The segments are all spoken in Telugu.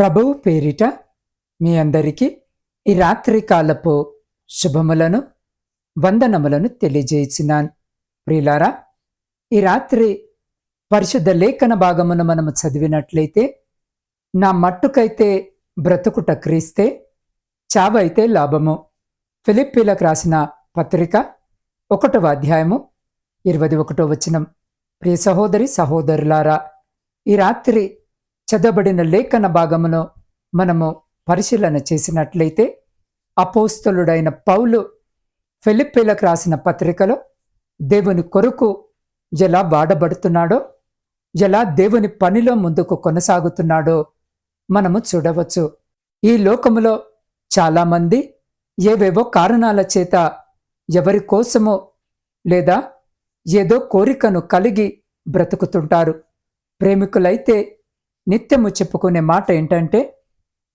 ప్రభువు పేరిట మీ అందరికీ ఈ రాత్రి కాలపు శుభములను వందనములను తెలియజేసినాను. ప్రియులారా ఈ రాత్రి పరిశుద్ధ లేఖన భాగమును మనము చదివినట్లయితే నా మట్టుకైతే బ్రతుకుట క్రీస్తే చావైతే లాభము. ఫిలిప్పీలకు రాసిన పత్రిక ఒకటవ అధ్యాయము ఇరవై ఒకటో వచనం. ప్రియ సహోదరి సహోదరులారా ఈ రాత్రి చదవబడిన లేఖన భాగమును మనము పరిశీలన చేసినట్లయితే అపోస్తలుడైన పౌలు ఫిలిప్పీలకు రాసిన పత్రికలో దేవుని కొరకు ఎలా వాడబడుతున్నాడో ఎలా దేవుని పనిలో ముందుకు కొనసాగుతున్నాడో మనము చూడవచ్చు. ఈ లోకములో చాలామంది ఏవేవో కారణాల చేత ఎవరి కోసమో లేదా ఏదో కోరికను కలిగి బ్రతుకుతుంటారు. ప్రేమికులైతే నిత్యము చెప్పుకునే మాట ఏంటంటే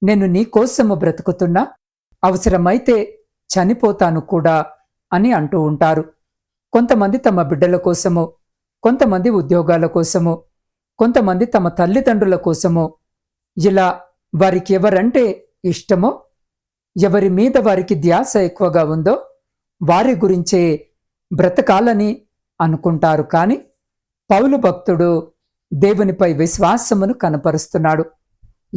నేను నీ కోసము బ్రతుకుతున్నా అవసరమైతే చనిపోతాను కూడా అని అంటూ ఉంటారు. కొంతమంది తమ బిడ్డల కోసము కొంతమంది ఉద్యోగాల కోసము కొంతమంది తమ తల్లిదండ్రుల కోసము ఇలా వారికి ఎవరంటే ఇష్టమో ఎవరి మీద వారికి ధ్యాస ఎక్కువగా ఉందో వారి గురించే బ్రతకాలని అనుకుంటారు. కానీ పౌలు భక్తుడు దేవునిపై విశ్వాసమును కనపరుస్తున్నాడు.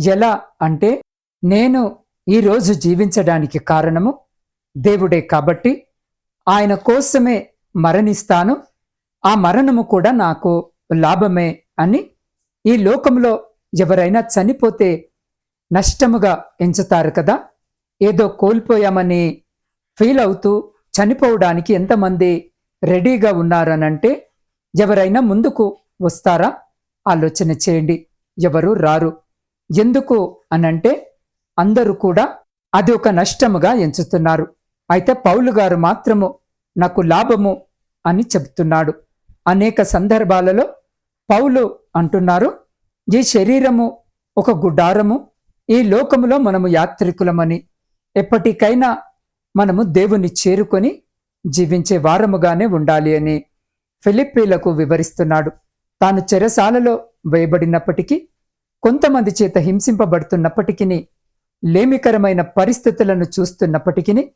ఎలా అంటే నేను ఈరోజు జీవించడానికి కారణము దేవుడే కాబట్టి ఆయన కోసమే మరణిస్తాను. ఆ మరణము కూడా నాకు లాభమే అని ఈ లోకంలో ఎవరైనా చనిపోతే నష్టముగా ఎంచుతారు కదా. ఏదో కోల్పోయామని ఫీల్ అవుతూ చనిపోవడానికి ఎంతమంది రెడీగా ఉన్నారనంటే ఎవరైనా ముందుకు వస్తారా? ఆలోచన చేయండి. ఎవరు రారు. ఎందుకు అనంటే అందరూ కూడా అది ఒక నష్టముగా ఎంచుతున్నారు. అయితే పౌలు గారు మాత్రము నాకు లాభము అని చెబుతున్నాడు. అనేక సందర్భాలలో పౌలు అంటున్నారు ఈ శరీరము ఒక గుడారము ఈ లోకములో మనము యాత్రికులమని. ఎప్పటికైనా మనము దేవుని చేరుకొని జీవించే వారముగానే ఉండాలి అని ఫిలిప్పీలకు వివరిస్తున్నాడు. తాను చెరసాలలో వేయబడినప్పటికీ కొంతమంది చేత హింసింపబడుతున్నప్పటికీ లేమికరమైన పరిస్థితులను చూస్తున్నప్పటికీ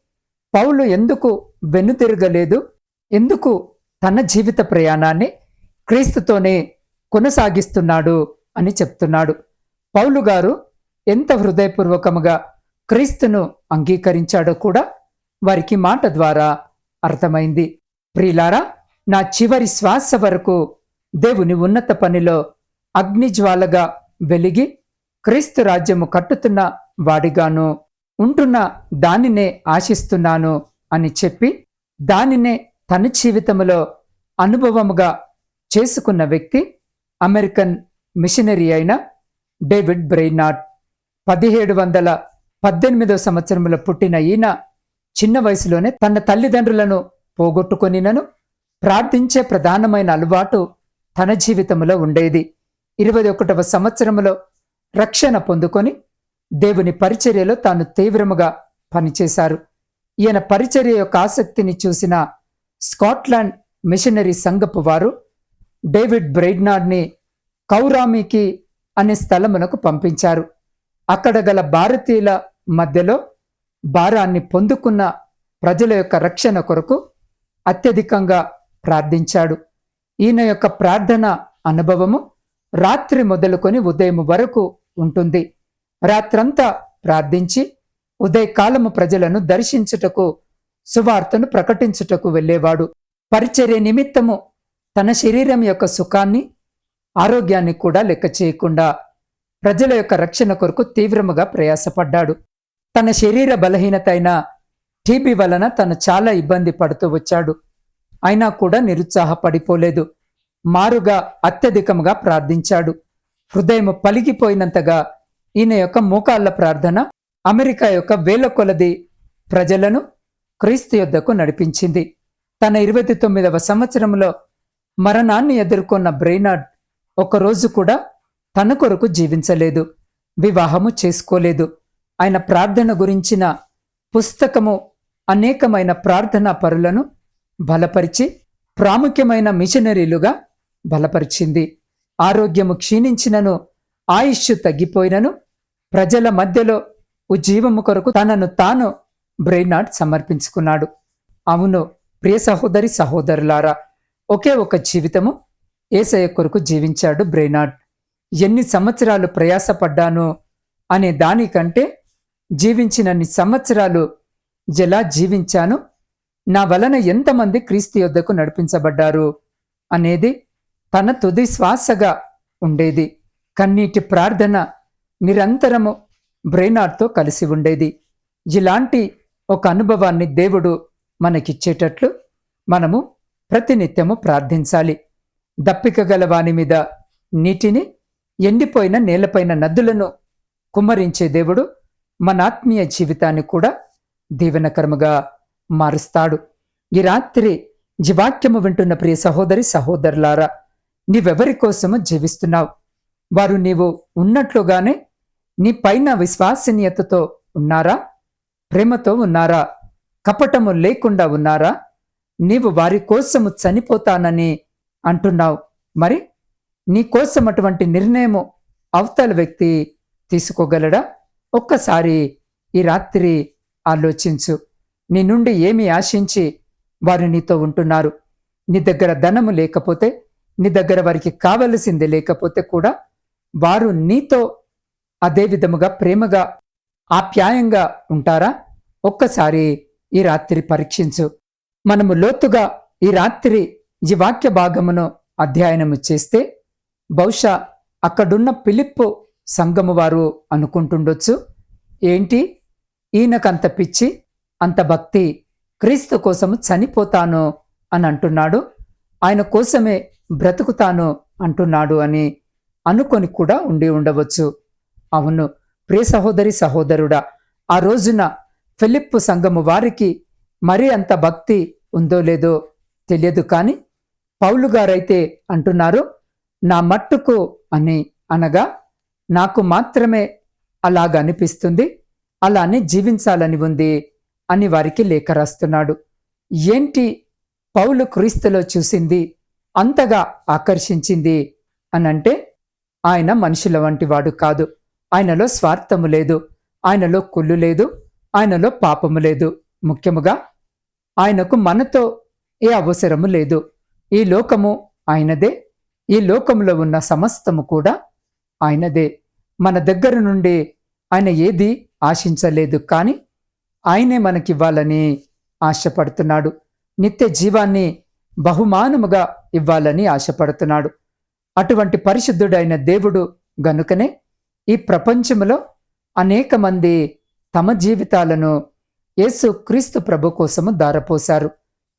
పౌలు ఎందుకు వెన్నుతిరగలేదు? ఎందుకు తన జీవిత ప్రయాణాన్ని క్రీస్తుతోనే కొనసాగిస్తున్నాడు అని చెప్తున్నాడు. పౌలు గారు ఎంత హృదయపూర్వకముగా క్రీస్తును అంగీకరించాడో కూడా వారికి మాట ద్వారా అర్థమైంది. ప్రిలారా నా చివరి శ్వాస వరకు దేవుని ఉన్నత పనిలో అగ్నిజ్వాలగా వెలిగి క్రీస్తు రాజ్యము కట్టుతున్న వాడిగాను. ఉంటున్న దానినే ఆశిస్తున్నాను అని చెప్పి దానినే తన జీవితములో అనుభవముగా చేసుకున్న వ్యక్తి అమెరికన్ మిషనరీ అయిన డేవిడ్ బ్రెయినాట్ పదిహేడు వందల పద్దెనిమిదో సంవత్సరంలో పుట్టిన ఈయన చిన్న వయసులోనే తన తల్లిదండ్రులను పోగొట్టుకొనినను ప్రార్థించే ప్రధానమైన అలవాటు తన జీవితంలో ఉండేది. ఇరవై ఒకటవ సంవత్సరంలో రక్షణ పొందుకొని దేవుని పరిచర్యలో తాను తీవ్రముగా పనిచేశారు. ఈయన పరిచర్య యొక్క ఆసక్తిని చూసిన స్కాట్లాండ్ మిషనరీ సంఘపు వారు డేవిడ్ బ్రెయిడ్నాడ్ని కౌరామికి అనే స్థలమునకు పంపించారు. అక్కడ గల భారతీయుల మధ్యలో భారాన్ని పొందుకున్న ప్రజల యొక్క రక్షణ కొరకు అత్యధికంగా ప్రార్థించాడు. ఈయన యొక్క ప్రార్థన అనుభవము రాత్రి మొదలుకొని ఉదయం వరకు ఉంటుంది. రాత్రంతా ప్రార్థించి ఉదయకాలము ప్రజలను దర్శించుటకు సువార్తను ప్రకటించుటకు వెళ్ళేవాడు. పరిచర్య నిమిత్తము తన శరీరం యొక్క సుఖాన్ని ఆరోగ్యాన్ని కూడా లెక్క చేయకుండా ప్రజల యొక్క రక్షణ కొరకు తీవ్రముగా ప్రయాసపడ్డాడు. తన శరీర బలహీనత అయిన టీబీ వలన తను చాలా ఇబ్బంది పడుతూ వచ్చాడు. అయినా కూడా నిరుత్సాహపడిపోలేదు. మారుగా అత్యధికంగా ప్రార్థించాడు. హృదయం పలిగిపోయినంతగా ఈయన యొక్క మోకాళ్ళ ప్రార్థన అమెరికా యొక్క వేల కొలది ప్రజలను క్రీస్తు యొద్దకు నడిపించింది. తన ఇరవై తొమ్మిదవ సంవత్సరంలో మరణాన్ని ఎదుర్కొన్న బ్రెయినార్డ్ ఒకరోజు కూడా తన కొరకు జీవించలేదు. వివాహము చేసుకోలేదు. ఆయన ప్రార్థన గురించిన పుస్తకము అనేకమైన ప్రార్థనా పరులను బలపరిచి ప్రాముఖ్యమైన మిషనరీలుగా బలపరిచింది. ఆరోగ్యము క్షీణించినను ఆయుష్ తగ్గిపోయినను ప్రజల మధ్యలో ఉజ్జీవము కొరకు తనను తాను బ్రెయినాడ్ సమర్పించుకున్నాడు. అవును ప్రియ సహోదరి సహోదరులారా ఒకే ఒక జీవితము ఏసయ్య కొరకు జీవించాడు బ్రెయినాడ్ ఎన్ని సంవత్సరాలు ప్రయాసపడ్డాను అనే దానికంటే జీవించినన్ని సంవత్సరాలు ఎలా జీవించాను నా వలన ఎంతమంది క్రీస్తు యొద్దకు నడిపించబడ్డారు అనేది తన తుది శ్వాసగా ఉండేది. కన్నీటి ప్రార్థన నిరంతరము బ్రెయినార్డ్తో కలిసి ఉండేది. ఇలాంటి ఒక అనుభవాన్ని దేవుడు మనకిచ్చేటట్లు మనము ప్రతినిత్యము ప్రార్థించాలి. దప్పిక గల వాని మీద నీటిని ఎండిపోయిన నేలపైన నదులను కుమ్మరించే దేవుడు మన ఆత్మీయ జీవితాన్ని కూడా దీవెనకరముగా మారుస్తాడు. ఈ రాత్రి జీవాక్యము వింటున్న ప్రియ సహోదరి సహోదరులారా నీవెవరి కోసము జీవిస్తున్నావు? వారు నీవు ఉన్నట్లుగానే నీ పైన విశ్వాసనీయతతో ఉన్నారా? ప్రేమతో ఉన్నారా? కపటము లేకుండా ఉన్నారా? నీవు వారి కోసము చనిపోతానని అంటున్నావు. మరి నీ కోసం అటువంటి నిర్ణయము అవతల వ్యక్తి తీసుకోగలడా? ఒక్కసారి ఈ రాత్రి ఆలోచించు. నీ నుండి ఏమి ఆశించి వారు నీతో ఉంటున్నారు? నీ దగ్గర ధనము లేకపోతే నీ దగ్గర వారికి కావలసింది లేకపోతే కూడా వారు నీతో అదే విధముగా ప్రేమగా ఆప్యాయంగా ఉంటారా? ఒక్కసారి ఈ రాత్రి పరీక్షించు. మనము లోతుగా ఈ రాత్రి ఈ వాక్య భాగమును అధ్యయనము చేస్తే బహుశా అక్కడున్న పిలిప్పు సంఘము వారు అనుకుంటుండొచ్చు. ఏంటి? ఈయనకంత పిచ్చి అంత భక్తి క్రీస్తు కోసము చనిపోతాను అని అంటున్నాడు. ఆయన కోసమే బ్రతుకుతాను అంటున్నాడు అని అనుకొని కూడా ఉండి ఉండవచ్చు. అవును ప్రియ సహోదరి సహోదరుడా ఆ రోజున ఫిలిప్పు సంఘము వారికి మరీ అంత భక్తి ఉందో లేదో తెలియదు కానీ పౌలు గారైతే అంటున్నారు నా మట్టుకు అని అనగా నాకు మాత్రమే అలాగ అనిపిస్తుంది అలానే జీవించాలని ఉంది అని వారికి లేఖ రాస్తున్నాడు. ఏంటి పౌలు క్రీస్తులో చూసింది? అంతగా ఆకర్షించింది? అనంటే ఆయన మనుషుల వంటి వాడు కాదు. ఆయనలో స్వార్థము లేదు. ఆయనలో కుళ్ళు లేదు. ఆయనలో పాపము లేదు. ముఖ్యముగా ఆయనకు మనతో ఏ అవసరము లేదు. ఈ లోకము ఆయనదే. ఈ లోకములో ఉన్న సమస్తము కూడా ఆయనదే. మన దగ్గర నుండి ఆయన ఏది ఆశించలేదు. కానీ ఆయనే మనకివ్వాలని ఆశపడుతున్నాడు. నిత్య జీవాన్ని బహుమానముగా ఇవ్వాలని ఆశపడుతున్నాడు. అటువంటి పరిశుద్ధుడైన దేవుడు గనుకనే ఈ ప్రపంచంలో అనేక మంది తమ జీవితాలను యేసు క్రీస్తు ప్రభు కోసము దారపోశారు.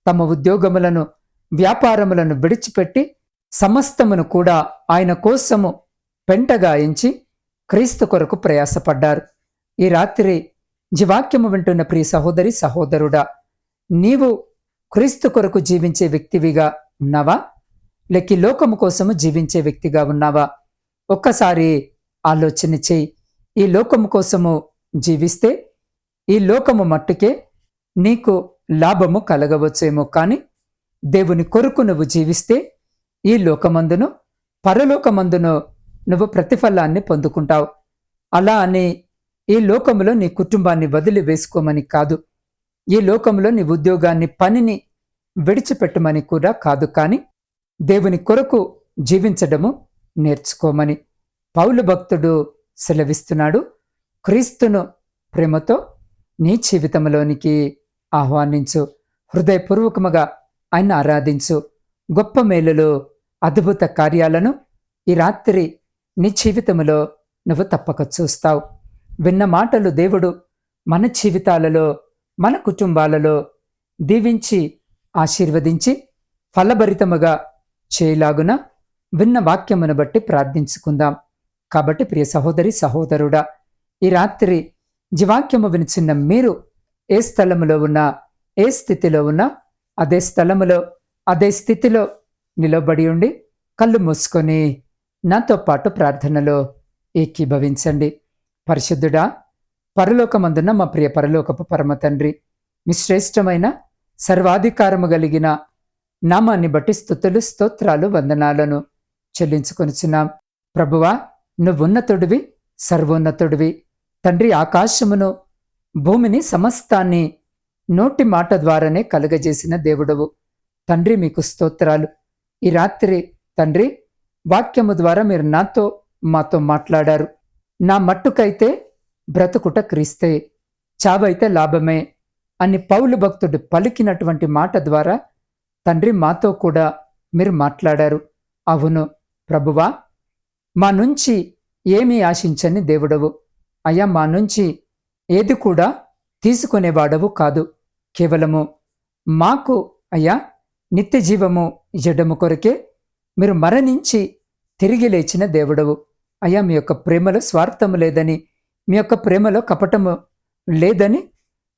తమ ఉద్యోగములను వ్యాపారములను విడిచిపెట్టి సమస్తమును కూడా ఆయన కోసము పెంటగాయించి క్రీస్తు కొరకు ప్రయాసపడ్డారు. ఈ రాత్రి జీవాక్యము వింటున్న ప్రియ సహోదరి సహోదరుడా నీవు క్రీస్తు కొరకు జీవించే వ్యక్తివిగా ఉన్నావా? లేక లోకము కోసము జీవించే వ్యక్తిగా ఉన్నావా? ఒక్కసారి ఆలోచన చేయి. ఈ లోకము కోసము జీవిస్తే ఈ లోకము మట్టుకే నీకు లాభము కలగవచ్చేమో కానీ దేవుని కొరకు నువ్వు జీవిస్తే ఈ లోకమందును పరలోకమందును నువ్వు ప్రతిఫలాన్ని పొందుకుంటావు. అలా అని ఈ లోకములో నీ కుటుంబాన్ని వదిలి వేసుకోమని కాదు. ఈ లోకంలో నీ ఉద్యోగాన్ని పనిని విడిచిపెట్టమని కూడా కాదు కానీ దేవుని కొరకు జీవించడము నేర్చుకోమని పౌలు భక్తుడు సెలవిస్తున్నాడు. క్రీస్తును ప్రేమతో నీ జీవితంలోనికి ఆహ్వానించు. హృదయపూర్వకముగా ఆయన ఆరాధించు. గొప్ప మేలులు అద్భుత కార్యాలను ఈ రాత్రి నీ జీవితంలో నువ్వు తప్పక చూస్తావు. విన్న మాటలు దేవుడు మన జీవితాలలో మన కుటుంబాలలో దీవించి ఆశీర్వదించి ఫలభరితముగా చేయలాగున విన్న వాక్యమును బట్టి ప్రార్థించుకుందాం. కాబట్టి ప్రియ సహోదరి సహోదరుడా ఈ రాత్రి జీవాక్యము వినిచిన్న మీరు ఏ స్థలములో ఉన్నా ఏ స్థితిలో ఉన్నా అదే స్థలములో అదే స్థితిలో నిలబడి ఉండి కళ్ళు మూసుకొని నాతో పాటు ప్రార్థనలో ఏకీభవించండి. పరిశుద్ధుడా పరలోకమందున్న మా ప్రియ పరలోకపు పరమ తండ్రి మీ శ్రేష్టమైన సర్వాధికారము కలిగిన నామాన్ని బట్టి స్థుతులు స్తోత్రాలు వందనాలను చెల్లించుకొనిచున్నాం. ప్రభువా నువ్వున్నతుడివి సర్వోన్నతుడివి. తండ్రి ఆకాశమును భూమిని సమస్తాన్ని నోటి మాట ద్వారానే కలుగజేసిన దేవుడవు. తండ్రి మీకు స్తోత్రాలు. ఈ రాత్రి తండ్రి వాక్యము ద్వారా మీరు నాతో మాతో మాట్లాడారు. నా మట్టుకైతే బ్రతుకుట క్రీస్తే చావైతే లాభమే అని పౌలు భక్తుడు పలికినటువంటి మాట ద్వారా తండ్రి మాతో కూడా మీరు మాట్లాడారు. అవును ప్రభువా మా నుంచి ఏమీ ఆశించని దేవుడవు. అయ్యా మా నుంచి ఏది కూడా తీసుకునేవాడవు కాదు. కేవలము మాకు అయ్యా నిత్య జీవము ఇయ్యడము కొరకే మీరు మరణించి తిరిగి లేచిన దేవుడవు. అయ్యా మీ యొక్క ప్రేమలో స్వార్థము లేదని మీ యొక్క ప్రేమలో కపటము లేదని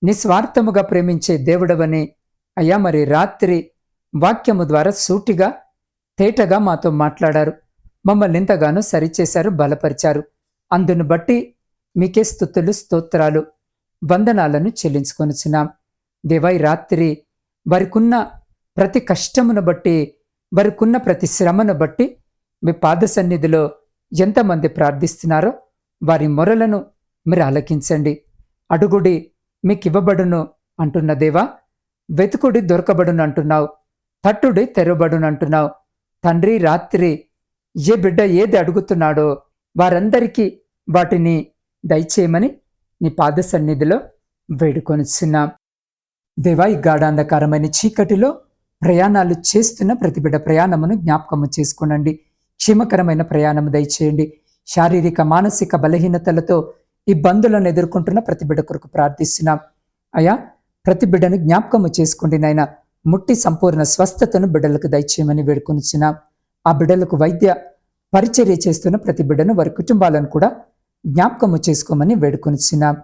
నిస్వార్థముగా ప్రేమించే దేవుడవని అయ్యా మరి రాత్రి వాక్యము ద్వారా సూటిగా తేటగా మాతో మాట్లాడారు. మమ్మల్ని ఎంతగానో సరిచేశారు బలపరిచారు. అందును బట్టి మీకే స్థుతులు స్తోత్రాలు వందనాలను చెల్లించుకొనిచున్నాం. దేవాయి రాత్రి వారికున్న ప్రతి కష్టమును బట్టి వారికున్న ప్రతి శ్రమను బట్టి మీ పాద సన్నిధిలో ఎంతమంది ప్రార్థిస్తున్నారో వారి మొరలను మీరు ఆలకించండి. అడుగుడి మీకు ఇవ్వబడును అంటున్న దేవా వెతుకుడి దొరకబడును అంటున్నావు తట్టుడి తెరవబడును అంటున్నావు. తండ్రి రాత్రి ఏ బిడ్డ ఏది అడుగుతున్నాడో వారందరికీ వాటిని దయచేయమని నీ పాద సన్నిధిలో వేడుకొనిచున్నాం. దేవా ఈ గాఢాంధకారమైన చీకటిలో ప్రయాణాలు చేస్తున్న ప్రతి బిడ్డ ప్రయాణమును జ్ఞాపకము చేసుకోనండి. క్షేమకరమైన ప్రయాణము దయచేయండి. శారీరక మానసిక బలహీనతలతో ఇబ్బందులను ఎదుర్కొంటున్న ప్రతి బిడ్డ కొరకు ప్రార్థిస్తున్నాం. అయా ప్రతి బిడ్డను జ్ఞాపకము చేసుకోండి నాయన. ముట్టి సంపూర్ణ స్వస్థతను బిడ్డలకు దయచేయమని వేడుకొనిచున్నాం. ఆ బిడ్డలకు వైద్య పరిచర్య చేస్తున్న ప్రతి బిడ్డను వారి కుటుంబాలను కూడా జ్ఞాపకము చేసుకోమని వేడుకొనిచున్నాం.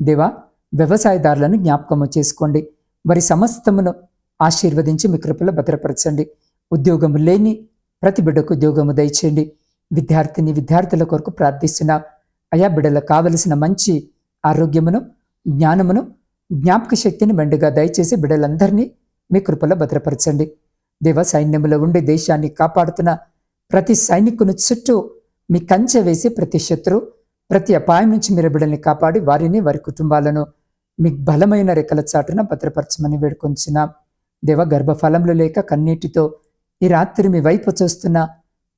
దేవా వ్యవసాయదారులను జ్ఞాపకము చేసుకోండి. వారి సమస్తమును ఆశీర్వదించి మీ కృపలో భద్రపరచండి. ఉద్యోగం లేని ప్రతి బిడ్డకు ఉద్యోగము దయచేయండి. విద్యార్థిని విద్యార్థుల కొరకు ప్రార్థిస్తున్నా అయా బిడ్డలకు కావలసిన మంచి ఆరోగ్యమును జ్ఞానమును జ్ఞాపక శక్తిని మెండుగా దయచేసి బిడ్డలందరినీ మీ కృపలో భద్రపరచండి. దేవ సైన్యములో ఉండి దేశాన్ని కాపాడుతున్న ప్రతి సైనికుని చుట్టూ మీ కంచె వేసి ప్రతి శత్రు ప్రతి అపాయం నుంచి మీరు బిడ్డల్ని కాపాడి వారిని వారి కుటుంబాలను మీ బలమైన రెక్కల చాటున భద్రపరచమని వేడుకొంచున్నాం. దేవ గర్భఫలంలో లేక కన్నీటితో ఈ రాత్రి మీ వైపు చూస్తున్న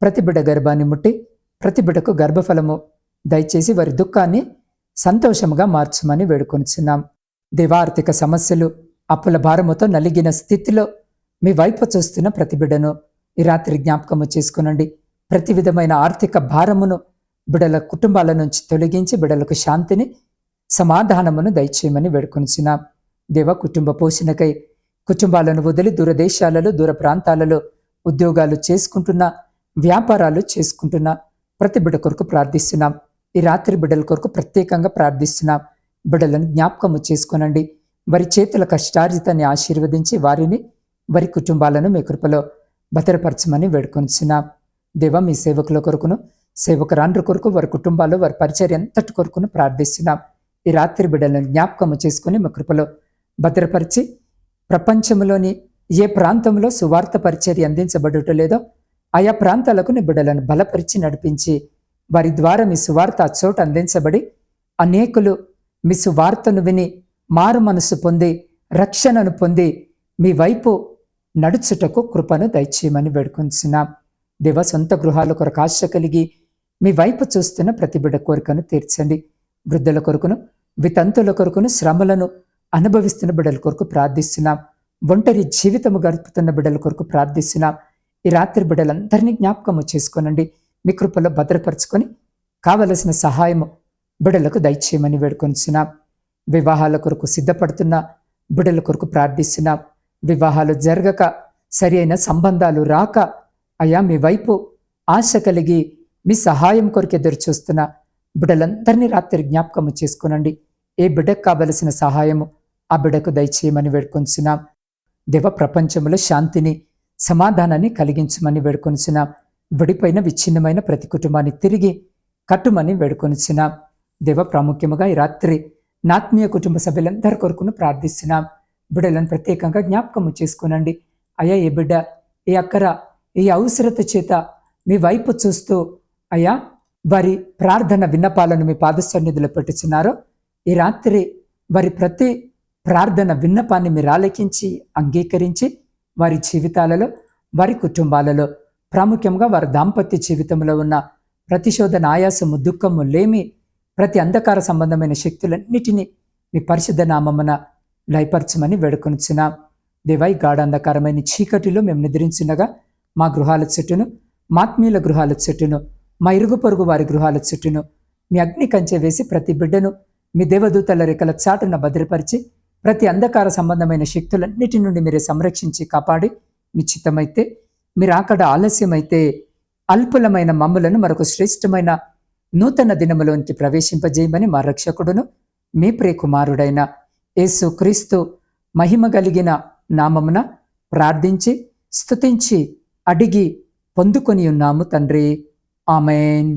ప్రతి బిడ్డ గర్భాన్ని ముట్టి ప్రతి బిడ్డకు గర్భఫలము దయచేసి వారి దుఃఖాన్ని సంతోషముగా మార్చమని వేడుకొనిచున్నాం. దేవార్థిక సమస్యలు అప్పుల భారముతో నలిగిన స్థితిలో మీ వైపు చూస్తున్న ప్రతి బిడ్డను ఈ రాత్రి జ్ఞాపకము చేసుకునండి. ప్రతి విధమైన ఆర్థిక భారమును బిడల కుటుంబాల నుంచి తొలగించి బిడలకు శాంతిని సమాధానమును దయచేయమని వేడుకొనిచున్నాం. దేవ కుటుంబ పోషణకై కుటుంబాలను వదిలి దూరదేశాలలో దూర ప్రాంతాలలో ఉద్యోగాలు చేసుకుంటున్నా వ్యాపారాలు చేసుకుంటున్నా ప్రతి బిడ్డ కొరకు ప్రార్థిస్తున్నాం. ఈ రాత్రి బిడ్డల కొరకు ప్రత్యేకంగా ప్రార్థిస్తున్నాం. బిడ్డలను జ్ఞాపకము చేసుకోనండి. వారి చేతుల కష్టార్జితాన్ని ఆశీర్వదించి వారిని వారి కుటుంబాలను మీ కృపలో భద్రపరచమని వేడుకొనిచున్నాం దేవ మీ సేవకుల కొరకును సేవకురాండ్రు కొరకు వారి కుటుంబాలు వారి పరిచర్య ఎంతటి కొరకును ప్రార్థిస్తున్నాం. ఈ రాత్రి బిడ్డలను జ్ఞాపకము చేసుకుని మా కృపలో భద్రపరిచి ప్రపంచంలోని ఏ ప్రాంతంలో సువార్త పరిచర్య అందించబడుట లేదో ఆయా ప్రాంతాలకు నిబిడలను బలపరిచి నడిపించి వారి ద్వారా మీ సువార్త చోట అందించబడి అనేకులు మీ సువార్తను విని మారు మనసు పొంది రక్షణను పొంది మీ వైపు నడుచుటకు కృపను దయచేయమని వేడుకొంచున్నాం. దేవ సొంత గృహాల కొరకు ఆశ కలిగి మీ వైపు చూస్తున్న ప్రతి బిడ్డ కోరికను తీర్చండి. వృద్ధుల కొరకును వితంతుల కొరకును శ్రమలను అనుభవిస్తున్న బిడ్డల కొరకు ప్రార్థిస్తున్నాం. ఒంటరి జీవితము గడుపుతున్న బిడ్డల కొరకు ప్రార్థిస్తున్నాం ఈ రాత్రి బిడ్డలందరినీ జ్ఞాపకము చేసుకోనండి. మీ కృపలో భద్రపరచుకొని కావలసిన సహాయము బిడ్డలకు దయచేయమని వేడుకొనిచున్నాం వివాహాల కొరకు సిద్ధపడుతున్న బిడ్డల కొరకు ప్రార్థిస్తున్నాం. వివాహాలు జరగక సరి అయిన సంబంధాలు రాక అయా మీ వైపు ఆశ కలిగి మీ సహాయం కొరకు ఎదురు చూస్తున్న బిడ్డలందరినీ రాత్రి జ్ఞాపకము చేసుకోనండి. ఏ బిడ్డకు కావలసిన సహాయము ఆ బిడ్డకు దయచేయమని వేడుకొంచున్నాం. దేవ ప్రపంచంలో శాంతిని సమాధానాన్ని కలిగించమని వేడుకొనిచున్నాం విడిపోయిన విచ్ఛిన్నమైన ప్రతి కుటుంబాన్ని తిరిగి కట్టుమని వేడుకొనిచున్నాం దేవ ప్రాముఖ్యముగా ఈ రాత్రి నాత్మీయ కుటుంబ సభ్యులందరి కొరకును ప్రార్థిస్తున్నాం బిడ్డలను ప్రత్యేకంగా జ్ఞాపకము చేసుకోనండి. అయ్యా ఏ బిడ్డ ఏ అక్కర ఏ అవసరత చేత మీ వైపు చూస్తూ అయ్యా వారి ప్రార్థన విన్నపాలను మీ పాదసన్నిధిలో పెట్టుచున్నారో ఈ రాత్రి వారి ప్రతి ప్రార్థన విన్నపాన్ని మీరు ఆలకించి అంగీకరించి వారి జీవితాలలో వారి కుటుంబాలలో ప్రాముఖ్యంగా వారి దాంపత్య జీవితంలో ఉన్న ప్రతిశోధన ఆయాసము దుఃఖము లేమి ప్రతి అంధకార సంబంధమైన శక్తులన్నిటినీ మీ పరిశుద్ధ నామమున లయపరచమని వేడుకొనిచున్నా. దేవై గాఢాంధకారమైన చీకటిలో మేము నిద్రించినగా మా గృహాల చెట్టును మాత్మీయుల గృహాల చెట్టును మా ఇరుగు పొరుగు వారి గృహాల చెట్టును మీ అగ్ని కంచె వేసి ప్రతి బిడ్డను మీ దేవదూతల రెక్కల చాటున భద్రపరిచి ప్రతి అంధకార సంబంధమైన శక్తులన్నిటి నుండి మీరు సంరక్షించి కాపాడి మీ చిత్తమైతే మీరు అక్కడ ఆలస్యమైతే అల్పులమైన మమ్ములను మరొక శ్రేష్టమైన నూతన దినములోనికి ప్రవేశింపజేయమని మా రక్షకుడును మీ ప్రియకుమారుడైన యేసు క్రీస్తు మహిమ కలిగిన నామమున ప్రార్థించి స్తుతించి అడిగి పొందుకొని ఉన్నాము తండ్రి. ఆమెన్.